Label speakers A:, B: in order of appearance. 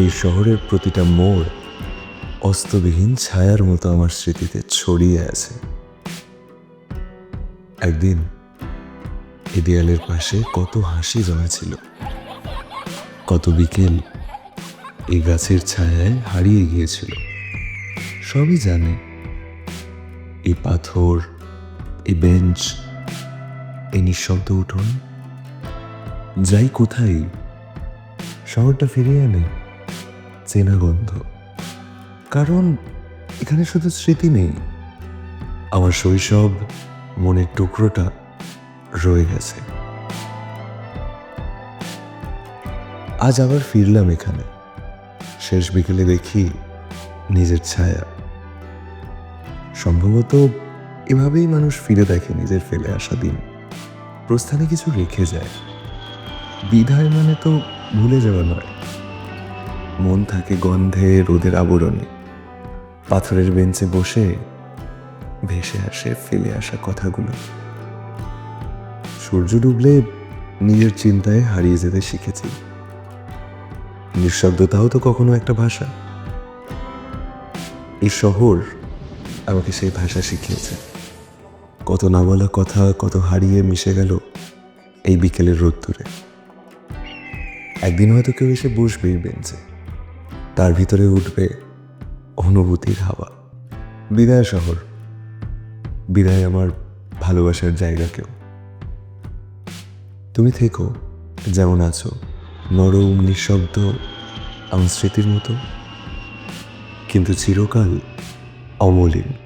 A: এই শহরের প্রতিটা মোড় অস্তবিহীন ছায়ার মতো আমার স্মৃতিতে ছড়িয়ে আছে। একদিন এই দেয়ালের পাশে কত হাসি জমেছিল, কত বিকেল এই গাছের ছায়ায় হারিয়ে গিয়েছিল। সবই জানে, এই পাথর, এই বেঞ্চ, এই নিঃশব্দ উঠোন, যাই কোথায়, শহরটা ফিরিয়ে আনে। চেনা গন্ধ। কারণ এখানে শুধু স্মৃতি নেই, আমার শৈশব মনের টুকরোটা রয়ে গেছে। আজ আবার ফিরলাম এখানে। শেষ বিকেলে দেখি নিজের ছায়া। সম্ভবত এভাবেই মানুষ ফিরে দেখে নিজের ফেলে আসা দিন। প্রস্থানে কিছু রেখে যায়। বিধায় মানে তো ভুলে যাওয়া নয়। মন থাকে গন্ধে রোদের আবরণে। পাথরের বেঞ্চে বসে ভেসে আসে, ফেলে আসা কথাগুলো। সূর্য ডুবলে নিজের চিন্তায় হারিয়ে যেতে শিখেছি। নিঃশব্দতাও তো কখনো একটা ভাষা। এই শহর আমাকে সেই ভাষা শিখিয়েছে। কত না বলা কথা, কত হারিয়ে মিশে গেল এই বিকেলের রোদ্দুরে। একদিন হয়তো কেউ এসে বসবে বেঞ্চে। তার ভিতরে উঠবে অনুভূতির হাওয়া। বিদায় শহর। বিদায় আমার ভালোবাসার জায়গাকেও। তুমি থেকো, যেমন আছো। নরম, নিঃশব্দ, আমার স্মৃতির মতো। কিন্তু চিরকাল অমলিন।